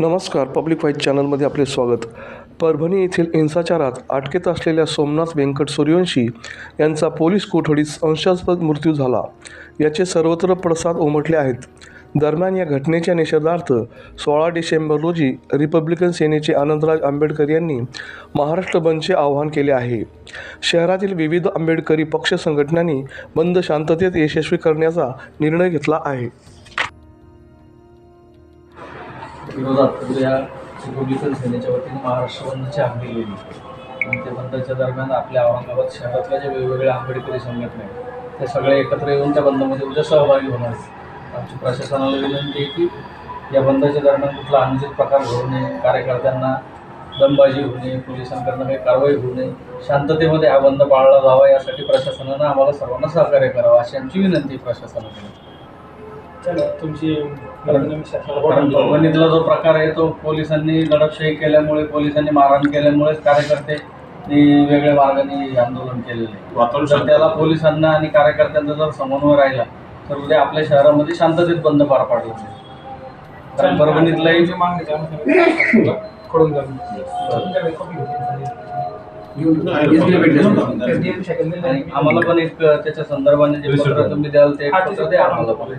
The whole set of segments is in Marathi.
नमस्कार पब्लिक वाईज चॅनलमध्ये आपले स्वागत. परभणी येथील हिंसाचारात अटकेत असलेल्या सोमनाथ व्यंकट सूर्यवंशी यांचा पोलीस कोठडीत संशयास्पद मृत्यू झाला. याचे सर्वत्र प्रसाद उमटले आहेत. दरम्यान या घटनेच्या निषेधार्थ सोळा डिसेंबर रोजी रिपब्लिकन सेनेचे आनंदराज आंबेडकर यांनी महाराष्ट्र बंदचे आवाहन केले आहे. शहरातील विविध आंबेडकरी पक्ष संघटनांनी बंद शांततेत यशस्वी करण्याचा निर्णय घेतला आहे. विरोधात उद्या रिपब्लिकन सेनेच्या वतीने महाराष्ट्र बंदची हाक दिलेली आणि ते बंदच्या दरम्यान आपल्या औरंगाबाद शहरातल्या ज्या वेगवेगळ्या आंबेडकरी संघटना आहेत त्या सगळ्या एकत्र येऊन त्या बंदमध्ये उद्या सहभागी होणार आमची प्रशासनाला विनंती आहे की या बंदच्या दरम्यान कुठला अनुचित प्रकार घडू नये कार्यकर्त्यांना दमबाजी होऊ नये पोलिसांकडनं काही कारवाई होऊ नये शांततेमध्ये हा बंद पाळला जावा यासाठी प्रशासनानं आम्हाला सर्वांना सहकार्य करावं अशी आमची विनंती आहे प्रशासनाकडे तुमची परभणीतला जो प्रकार आहे तो पोलिसांनी दडपशाही केल्यामुळे पोलिसांनी मारहाण केल्यामुळेच कार्यकर्ते वेगळ्या मार्गाने आंदोलन केलेलं आहे. त्याला पोलिसांना आणि कार्यकर्त्यांचा जर समन्वय राहिला तर उद्या आपल्या शहरामध्ये शांततेत बंद पार पाडला. कारण परभणीतलाही कडून आणि आम्हाला पण एक त्याच्या संदर्भाने जे पत्र तुम्ही द्याल ते पत्र द्या. आम्हाला पण.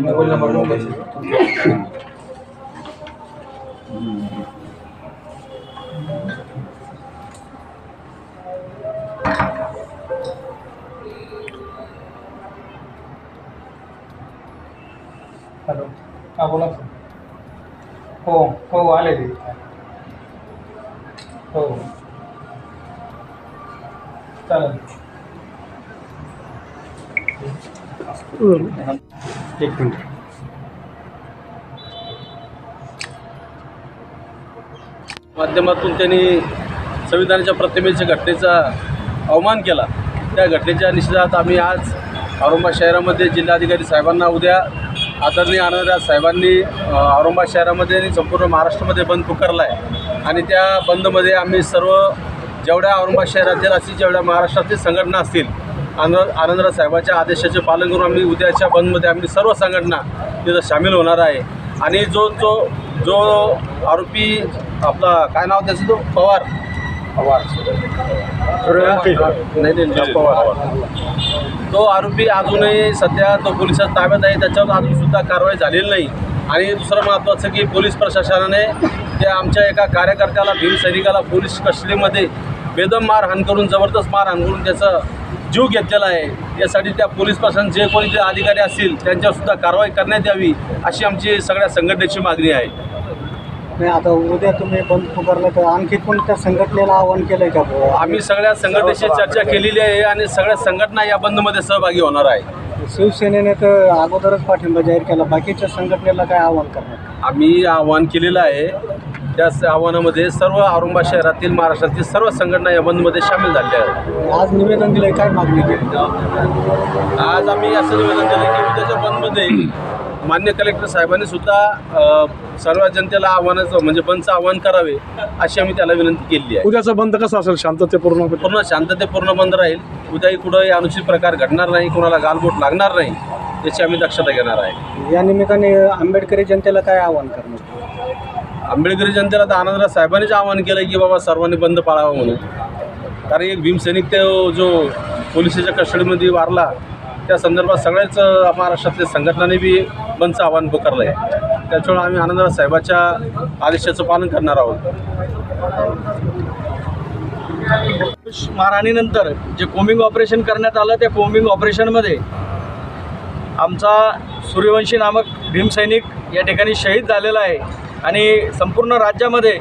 Mobile number. हॅलो. हा बोला हो हो आले ते. हो. चालेल. एक मिनिट. माध्यमातून त्यांनी संविधानाच्या प्रतिमेच्या घटनेचा अवमान केला. त्या घटनेच्या निषेधात आम्ही आज औरंगाबाद शहरामध्ये जिल्हाधिकारी साहेबांना उद्या आदरणीय आनंदराज साहेबांनी औरंगाबाद शहरामध्ये आणि संपूर्ण महाराष्ट्रामध्ये बंद पुकारला आहे. आणि त्या बंदमध्ये आम्ही सर्व जेवढ्या औरंगाबाद शहरातील असतील जेवढ्या महाराष्ट्रातील संघटना असतील आनंद आनंदराज साहेबाच्या आदेशाचे पालन करून आम्ही उद्याच्या बंदमध्ये आम्ही सर्व संघटना तिथं सामील होणार आहे. आणि जो जो जो आरोपी आपला काय नाव त्याचं तो? पवार. पवार. नाही पवार. तो आरोपी अजूनही सध्या तो पोलिसात ताब्यात आहे त्याच्यावर अजून सुद्धा कारवाई झालेली नाही. आणि दुसरं महत्त्वाचं की पोलीस प्रशासनाने त्या आमच्या एका कार्यकर्त्याला भीम सैनिकाला पोलीस कस्टडीमध्ये बेदम मारहाण करून जबरदस्त मारहाण करून त्याचा जीव घेतलेला आहे. यासाठी त्या पोलीस प्रशासन जे कोणी जे अधिकारी असतील त्यांच्यावर सुद्धा कारवाई करण्यात यावी अशी आमची सगळ्या संघटनेची मागणी आहे. नाही आता उद्या तुम्ही बंद पुकारलं तर आणखी कोणत्या संघटनेला आवाहन केलंय का? बुवा? आम्ही सगळ्या संघटनेशी चर्चा केलेली आहे आणि सगळ्या संघटना या बंदमध्ये सहभागी होणार आहे. शिवसेनेने तर अगोदरच पाठिंबा जाहीर केला. बाकीच्या संघटनेला काय आवाहन करणार? आम्ही आव्हान केलेलं आहे. त्या आव्हानामध्ये सर्व औरंगाबाद शहरातील महाराष्ट्रातील सर्व संघटना या बंदमध्ये सामील झालेल्या आहेत. आज निवेदन दिलंय काय मागणी केली? आज आम्ही असं निवेदन दिलं की उद्याच्या बंदमध्ये मान्य कलेक्टर साहेबांनी सुद्धा सर्व जनतेला आव्हानाचं म्हणजे बंदचं आव्हान करावे अशी आम्ही त्याला विनंती केली आहे. उद्याचा बंद कसा असेल? शांततेपूर्ण पूर्ण शांततेपूर्ण बंद राहील. उद्याही कुठंही अनुचित प्रकार घडणार नाही कोणाला गालबोट लागणार नाही याची आम्ही दक्षता घेणार आहे. या निमित्ताने आंबेडकरी जनतेला काय आवाहन करणार? आंबेडकरी जनतेला तर आनंदराज साहेबांनीच आवाहन केलं की बाबा सर्वांनी बंद पाळावं म्हणून. कारण एक भीमसैनिक ते जो पोलिसाच्या कस्टडीमध्ये वारला त्या संदर्भात सगळ्याच महाराष्ट्रातल्या संघटनांनी बी बंदचं आव्हान पुकारलं आहे त्याच्यामुळे आम्ही आनंदराव साहेबाच्या आदेशाचं पालन करणार आहोत. मारहाणीनंतर जे कोमिंग ऑपरेशन करण्यात आलं त्या कोमिंग ऑपरेशनमध्ये आमचा सूर्यवंशी नामक भीमसैनिक या ठिकाणी शहीद झालेला आहे आणि संपूर्ण राज्यामध्ये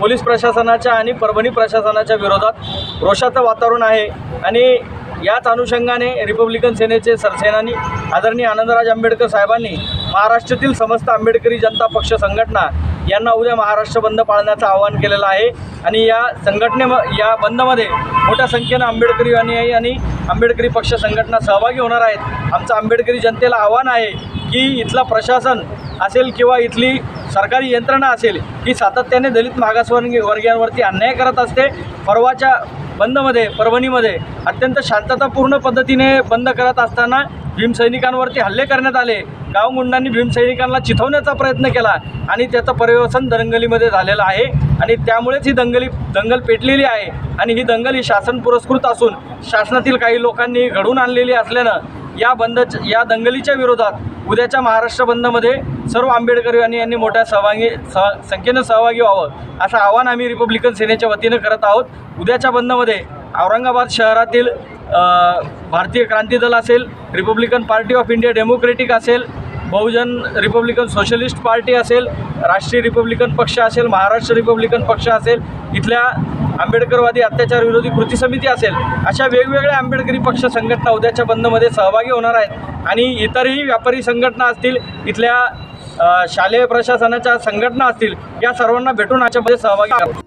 पोलीस प्रशासनाच्या आणि परभणी प्रशासनाच्या विरोधात रोषाचं वातावरण आहे. आणि याच अनुषंगाने रिपब्लिकन सेनेचे सरसेनानी आदरणीय आनंदराज आंबेडकर साहेबांनी महाराष्ट्रातील समस्त आंबेडकरी जनता पक्ष संघटना यांना उद्या महाराष्ट्र बंद पाळण्याचं आवाहन केलेलं आहे. आणि या संघटने या बंदमध्ये मोठ्या संख्येनं आंबेडकरी अनुयायी आणि आंबेडकरी पक्ष संघटना सहभागी होणार आहेत. आमचं आंबेडकरी जनतेला आव्हान आहे की इथला प्रशासन असेल किंवा इथली सरकारी यंत्रणा असेल ही सातत्याने दलित मागासवर्गीय वर्गीयांवरती अन्याय करत असते. परवाच्या बंदमध्ये परभणीमध्ये अत्यंत शांततापूर्ण पद्धतीने बंद करत असताना भीमसैनिकांवरती हल्ले करण्यात आले. गावमुंडांनी भीमसैनिकांना चिथवण्याचा प्रयत्न केला आणि त्याचं पर्यवसन दंगलीमध्ये झालेलं आहे आणि त्यामुळेच ही दंगली दंगल पेटलेली आहे आणि ही दंगल ही शासन पुरस्कृत असून शासनातील काही लोकांनी घडवून आणलेली असल्यानं या बंद या दंगलीच्या विरोधात उद्याच्या महाराष्ट्र बंदमध्ये सर्व आंबेडकरी यांनी यांनी मोठ्या सहभागी सह संख्येनं सहभागी व्हावं असं आवाहन आम्ही रिपब्लिकन सेनेच्या वतीनं करत आहोत. उद्याच्या बंदमध्ये औरंगाबाद शहरातील भारतीय क्रांती दल असेल Republican Party of India Democratic असेल बहुजन रिपब्लिकन सोशलिस्ट पार्टी असेल राष्ट्रीय रिपब्लिकन पक्ष असेल महाराष्ट्र रिपब्लिकन पक्ष असेल इथल्या आंबेडकरवादी अत्याचार विरोधी कृती समिती असेल अशा वेगवेगळ्या आंबेडकरी पक्ष संघटना उद्याच्या बंदमध्ये सहभागी होणार आहेत. आणि इतरही व्यापारी संघटना असतील इथल्या शालेय प्रशासनाच्या संघटना असतील या सर्वांना भेटून याच्यामध्ये सहभागी